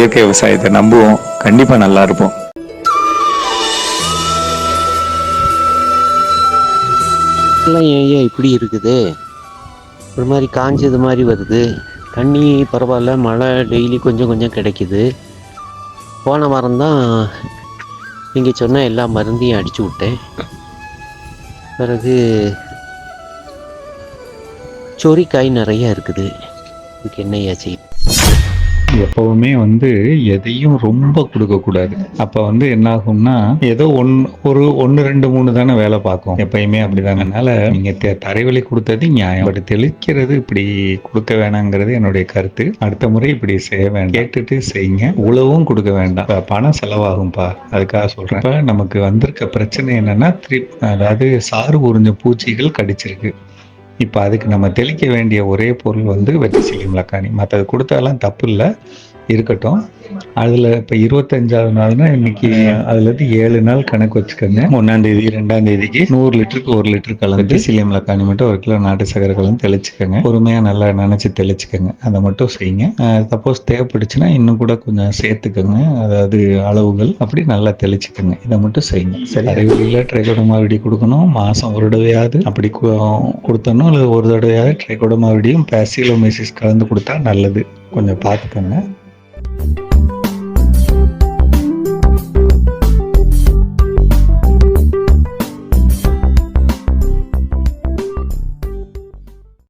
இயற்கை விவசாயத்தை நம்புவோம். கண்டிப்பாக நல்லா இருப்போம். எல்லாம் ஏன் இப்படி இருக்குது? ஒரு மாதிரி காஞ்சது மாதிரி வருது. தண்ணி பரவாயில்ல மழை டெய்லி கொஞ்சம் கொஞ்சம் கிடைக்குது. போன வாரம் தான் நீங்கள் சொன்ன எல்லா மருந்தையும் அடித்து விட்டேன். பிறகு சொரிக்காய் நிறைய இருக்குது. இதுக்கு என்னையா செய்யும் எப்பவுமே வந்து எதையும் ரொம்ப கொடுக்கக்கூடாது. அப்போ வந்து என்ன ஆகும்னா ஏதோ ஒன் ஒரு ஒன்னு ரெண்டு மூணு தானே வேலை பார்க்கும். எப்பயுமே அப்படிதானனால நீங்கள் தெ- தரைவலி கொடுத்தது நியாயம். பட் தெளிக்கிறது இப்படி கொடுக்க வேணாங்கிறது என்னுடைய கருத்து. அடுத்த முறை இப்படி செய்ய வேண்டாம். கேட்டுட்டு செய்யுங்க. உழவும் கொடுக்க வேண்டாம். பணம் செலவாகும்பா. அதுக்காக சொல்றேன். இப்போ நமக்கு வந்திருக்க பிரச்சனை என்னன்னா த்ரிப் அதாவது சாறு உறிஞ்ச பூச்சிகள் கடிச்சிருக்கு. இப்போ அதுக்கு நம்ம தெளிக்க வேண்டிய ஒரே பொருள் வந்து வெற்றிசிலியம் லக்கானி மற்றது கொடுத்தாலாம் தப்பு இல்லை இருக்கட்டும். அதில் இப்போ இருபத்தஞ்சாவது நாள்னா இன்னைக்கு அதுலேருந்து ஏழு நாள் கணக்கு வச்சுக்கோங்க. ஒன்றாம் தேதி ரெண்டாம் தேதிக்கு நூறு லிட்டருக்கு ஒரு லிட்டர் கலந்து வெற்றிசிலியம் லக்கானி மட்டும் ஒரு கிலோ நாட்டு சக்கரை கலந்து தெளிச்சுக்கோங்க. பொறுமையாக நல்லா நினச்சி தெளிச்சுக்கோங்க. அதை மட்டும் செய்யுங்க. சப்போஸ் தேவைப்படுச்சுன்னா இன்னும் கூட கொஞ்சம் சேர்த்துக்கோங்க. அதாவது அளவுகள் அப்படி நல்லா தெளிச்சுக்கோங்க. இதை மட்டும் செய்யுங்க. சரி. அறிவியலில் ட்ரைகோடமா வெடி கொடுக்கணும். மாதம் ஒரு தடவையாவது அப்படி கொடுத்தணும் அல்லது ஒரு தடவையாவது ட்ரைகோடமா வெடியும் பேசிலோமேசிஸ் கலந்து கொடுத்தா நல்லது. கொஞ்சம் பார்த்துக்கோங்க.